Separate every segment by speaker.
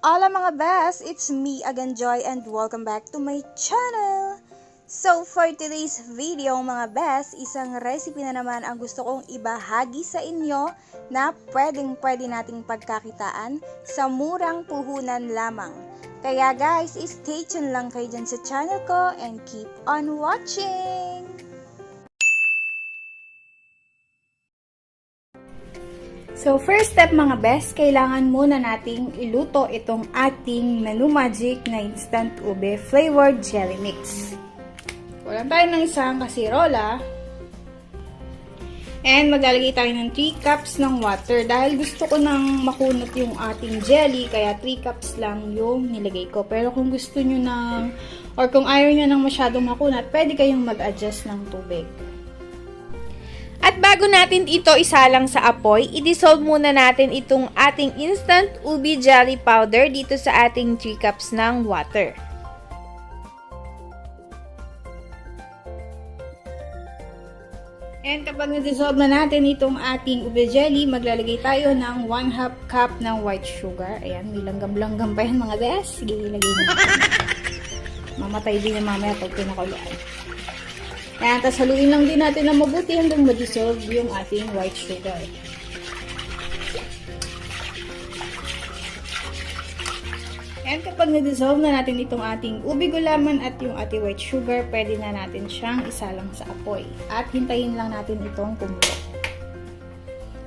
Speaker 1: Hola mga best! It's me again, Joy, and welcome back to my channel! So, for today's video mga best, isang recipe na naman ang gusto kong ibahagi sa inyo na pwedeng pwede nating pagkakitaan sa murang puhunan lamang. Kaya guys, stay tuned lang kayo dyan sa channel ko and keep on watching! So, first step mga best, kailangan muna nating iluto itong ating Menu Magic na Instant Ube Flavored Jelly Mix. Kulang tayo ng isang kasirola. And maglalagay tayo ng 3 cups ng water. Dahil gusto ko nang makunat yung ating jelly, kaya 3 cups lang yung nilagay ko. Pero kung gusto nyo ng, or kung ayaw nyo nang masyadong makunat, pwede kayong mag-adjust ng tubig.
Speaker 2: At bago natin ito isalang sa apoy, i-dissolve muna natin itong ating instant ubi jelly powder dito sa ating 3 cups ng water.
Speaker 1: And kapag na-dissolve na natin itong ating ube jelly, maglalagay tayo ng 1 half cup ng white sugar. Ayan, may langgam-langgam pa yan mga bes. Sige, ilagay na natin. Mamatay din na mamaya pag pinakuluan. Ayan, tapos haluin lang din natin na mabuti hanggang ma-dissolve yung ating white sugar. And kapag na-dissolve na natin itong ating ubi gulaman at yung ating white sugar, pwede na natin siyang isalang sa apoy. At hintayin lang natin itong kumulo.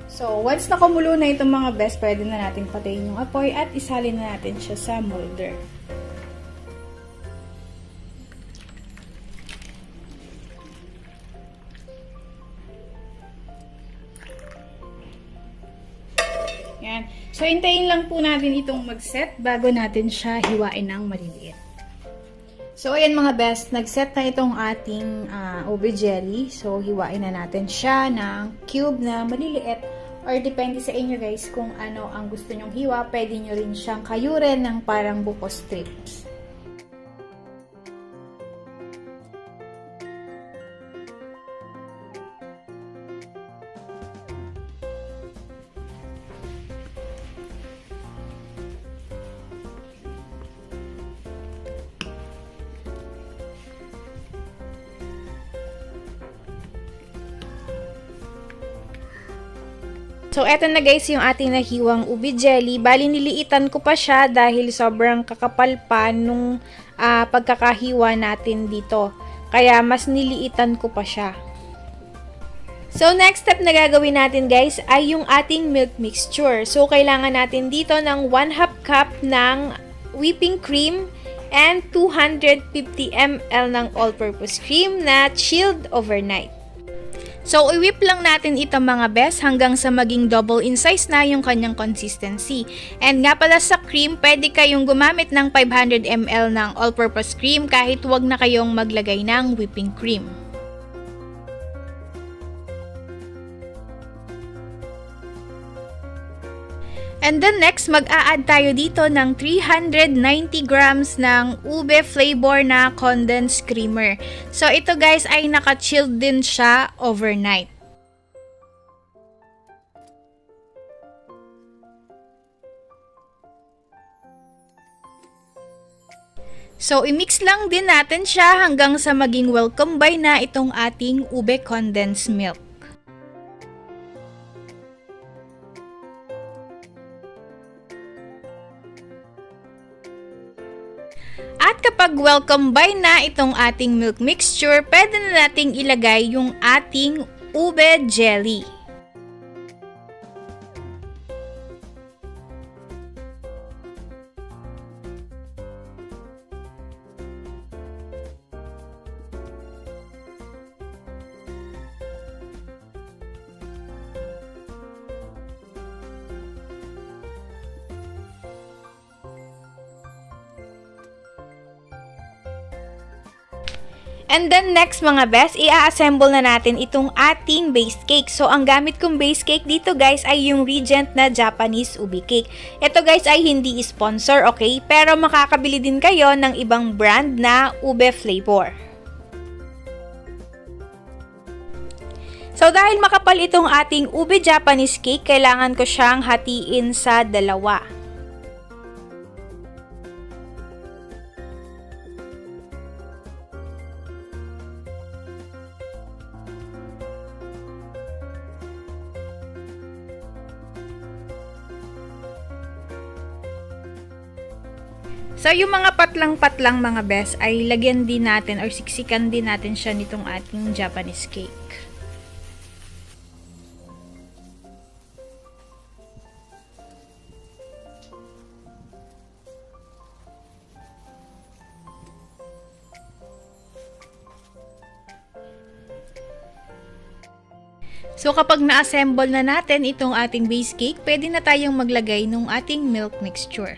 Speaker 1: So, once na kumulo na itong mga best, pwede na natin patayin yung apoy at isalin na natin siya sa molder. Yan. So, hintayin lang po natin itong mag-set bago natin siya hiwain ng maliliit. So, ayan mga best, nag-set na itong ating uh, ube jelly. So, hiwain na natin siya ng cube na maliliit or depende sa inyo guys kung ano ang gusto nyong hiwa. Pwede nyo rin siyang kayuren ng parang buko strips.
Speaker 2: So, eto na guys yung ating nahiwang ubi jelly. Bali, niliitan ko pa siya dahil sobrang kakapal pa nung uh, pagkakahiwa natin dito. Kaya, mas niliitan ko pa siya. So, next step na gagawin natin guys ay yung ating milk mixture. So, kailangan natin dito ng 1 half cup ng whipping cream and 250 ml ng all-purpose cream na chilled overnight. So, i-whip lang natin ito mga best hanggang sa maging double in size na yung kanyang consistency. And nga pala sa cream, pwede kayong gumamit ng 500 ml ng all-purpose cream kahit wag na kayong maglagay ng whipping cream. And then next, mag-a-add tayo dito ng 390 grams ng ube flavor na condensed creamer. So ito guys ay naka-chilled din siya overnight. So, i-mix lang din natin siya hanggang sa maging well combine na itong ating ube condensed milk. Kapag well combine na itong ating milk mixture, pwede na nating ilagay yung ating ube jelly. And then next mga best, i-assemble na natin itong ating base cake. So ang gamit kong base cake dito guys ay yung Regent na Japanese ubi cake. Ito guys ay hindi sponsor, okay? Pero makakabili din kayo ng ibang brand na ube flavor. So dahil makapal itong ating ube Japanese cake, kailangan ko siyang hatiin sa dalawa. So, yung mga patlang-patlang mga best ay lagyan din natin or siksikan din natin siya nitong ating Japanese cake. So kapag na-assemble na natin itong ating base cake, pwede na tayong maglagay ng ating milk mixture.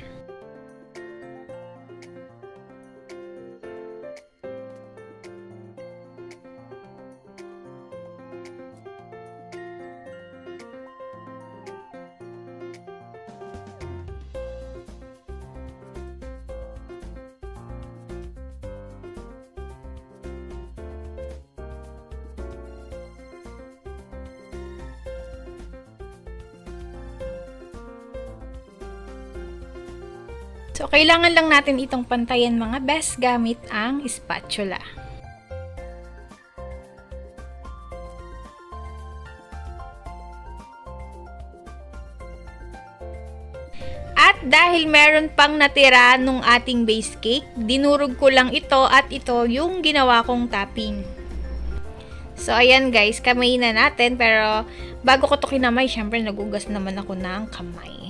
Speaker 2: So, kailangan lang natin itong pantayan mga best gamit ang spatula. At dahil meron pang natira nung ating base cake, dinurog ko lang ito at ito yung ginawa kong topping. So, ayan guys, kamay na natin. Pero, bago ko to kinamay, syempre nagugas naman ako ng kamay.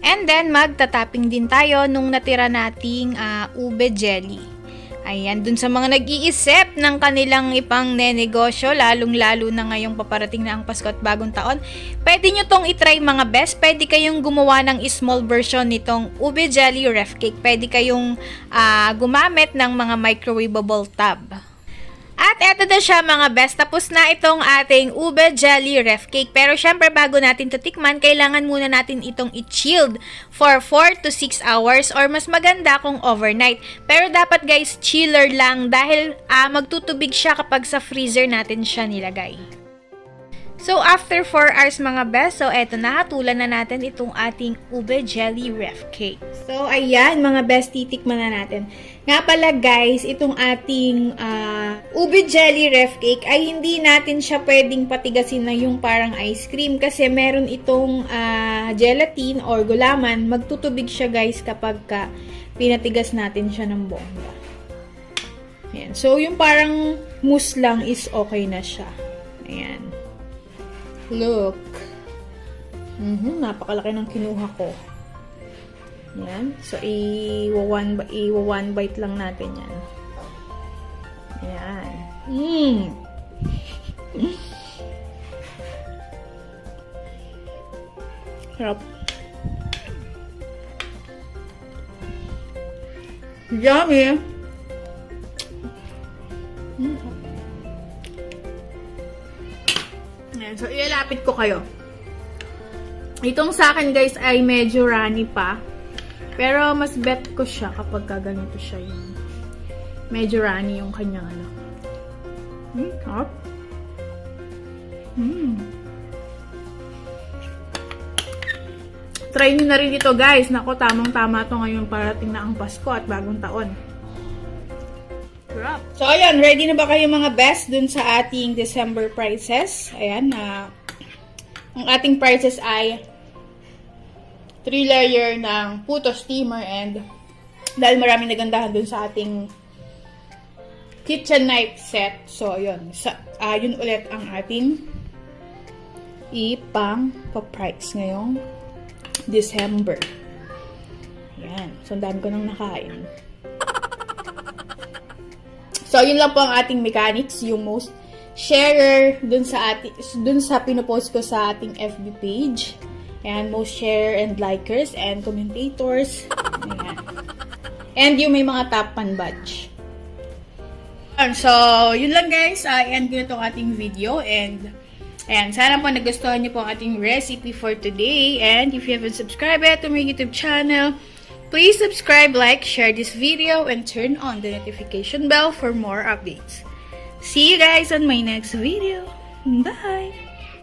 Speaker 2: And then, magtatapping din tayo nung natira nating ah, ube jelly. Ayan, dun sa mga nag-iisip ng kanilang ipang nenegosyo, lalong-lalo na ngayong paparating na ang Pasko at Bagong Taon, pwede nyo tong itry mga best. Pwede kayong gumawa ng small version nitong ube jelly ref cake. Pwede kayong ah, gumamit ng mga microwavable tab. Eto na siya mga best. Tapos na itong ating ube jelly ref cake. Pero syempre bago natin to tikman, kailangan muna natin itong i-chilled for 4 to 6 hours or mas maganda kung overnight. Pero dapat guys, chiller lang dahil ah, magtutubig siya kapag sa freezer natin siya nilagay. So, after 4 hours mga best, so eto na, hatulan na natin itong ating ube jelly ref cake. So, ayan mga best, titikman na natin. Nga pala guys, itong ating ah, ube jelly ref cake ay hindi natin siya pwedeng patigasin na yung parang ice cream kasi meron itong ah, gelatin or gulaman. Magtutubig siya guys kapag ka pinatigas natin siya ng bongga. Ayan. So, yung parang mousse lang is okay na siya. Ayan. Look. Mhm, napakalaki ng kinuha ko. Yan. So, i-one, i-one bite lang natin yan. Yan. Mmm. Sarap. Yummy. Ayan, so ilalapit ko kayo. Itong sa akin guys ay medyo runny pa. Pero mas bet ko siya kapag ka ganito siya yung medyo runny yung kanyang ano. Hmm, hot. Hmm. Try nyo na rin ito guys. Nako, tamang-tama to ngayon parating na ang Pasko at bagong taon. So, ayan. Ready na ba kayo mga best dun sa ating December prices? Ayan, na ang ating prices ay 3 layer ng puto steamer and dahil maraming nagandahan dun sa ating kitchen knife set. So, yun. Sa, ah, yun ulit ang ating ipang pa-price ngayong December. Yan. So, ang dami ko nang nakain. So, yun lang po ang ating mechanics. Yung most sharer dun sa ating, dun sa pinopost ko sa ating FB page. Ayan, most share and likers and commentators. Ayan. And yung may mga top pan badge. Ayan, So, yun lang guys. Uh, end ko na itong ating video. And, ayan, sana po nagustuhan niyo po ang ating recipe for today. And if you haven't subscribed to my YouTube channel, please subscribe, like, share this video, and turn on the notification bell for more updates. See you guys on my next video. Bye!